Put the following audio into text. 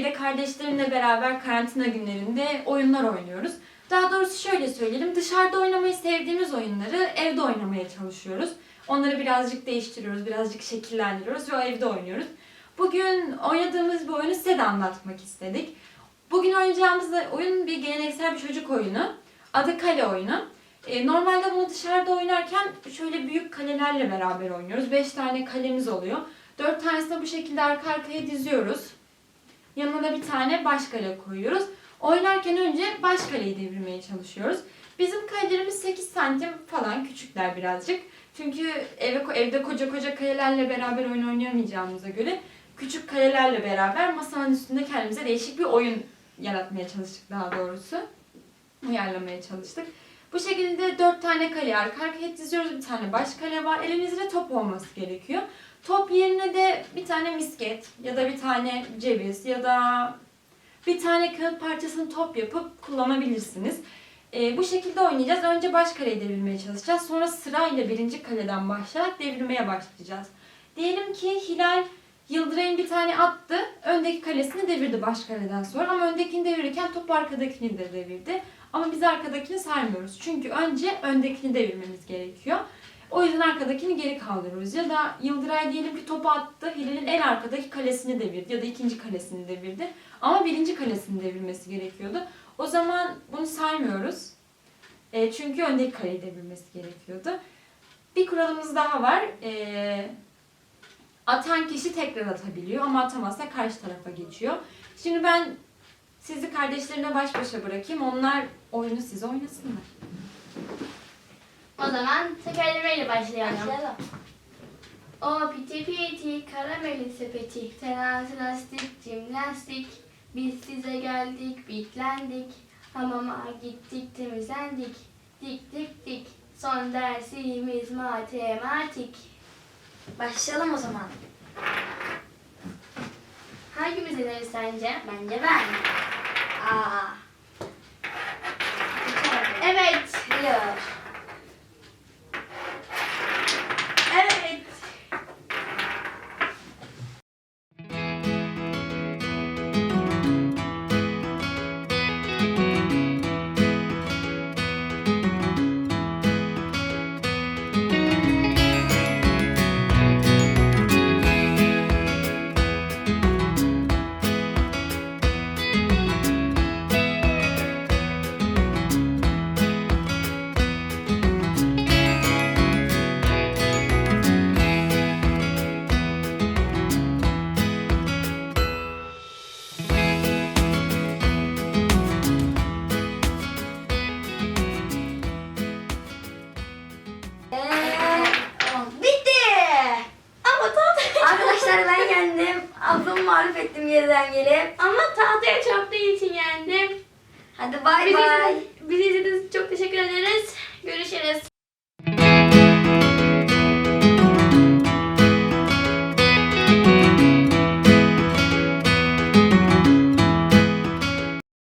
kardeşlerimle beraber karantina günlerinde oyunlar oynuyoruz. Daha doğrusu şöyle söyleyelim, dışarıda oynamayı sevdiğimiz oyunları evde oynamaya çalışıyoruz. Onları birazcık değiştiriyoruz, birazcık şekillendiriyoruz ve evde oynuyoruz. Bugün oynadığımız bu oyunu size de anlatmak istedik. Bugün oynayacağımız oyun bir geleneksel bir çocuk oyunu. Adı kale oyunu. E, normalde bunu dışarıda oynarken şöyle büyük kalelerle beraber oynuyoruz. 5 tane kalemiz oluyor. 4 tanesini bu şekilde arka arkaya diziyoruz. Yanına da bir tane baş kale koyuyoruz. Oynarken önce baş kaleyi devirmeye çalışıyoruz. Bizim kalelerimiz 8 santim falan küçükler birazcık. Çünkü eve, evde koca koca kalelerle beraber oyun oynayamayacağımıza göre küçük kalelerle beraber masanın üstünde kendimize değişik bir oyun yaratmaya çalıştık daha doğrusu. Uyarlamaya çalıştık. Bu şekilde dört tane kale arka arkaya diziyoruz. Bir tane baş kale var. Elimizde top olması gerekiyor. Top yerine de bir tane misket ya da bir tane ceviz ya da bir tane kağıt parçasını top yapıp kullanabilirsiniz. Ee, bu şekilde oynayacağız. Önce baş kaleyi devirmeye çalışacağız. Sonra sırayla birinci kaleden başlayarak devirmeye başlayacağız. Diyelim ki Hilal Yıldıray'ın bir tane attı. Öndeki kalesini devirdi baş kaleden sonra. Ama öndekini devirirken top arkadakini de devirdi. Ama biz arkadakini saymıyoruz. Çünkü önce öndekini devirmemiz gerekiyor. O yüzden arkadakini geri kaldırıyoruz. Ya da Yıldıray diyelim ki topu attı. Hilal'in en arkadaki kalesini devirdi. Ya da ikinci kalesini devirdi. Ama birinci kalesini devirmesi gerekiyordu. O zaman bunu saymıyoruz. E, çünkü öndeki kaleyi devirmesi gerekiyordu. Bir kuralımız daha var. E, atan kişi tekrar atabiliyor ama atamazsa karşı tarafa geçiyor. Şimdi ben sizi kardeşlerime baş başa bırakayım. Onlar oyunu size oynasınlar. O zaman tekerlemeyle başlayalım. Başlayalım. O piti piti karameli sepeti terazi lastik cimnastik biz size geldik bitlendik hamama gittik temizlendik dik dik dik son dersimiz matematik Başlayalım o zaman. hangimiz ederiz sence? Bence ben. Aa. Arkadaşlar ben yendim. Ablamı mağlup ettim geriden gelip. ama tahtaya çarptığı için yendim. Hadi bay bay. bizi izlediğiniz için çok teşekkür ederiz.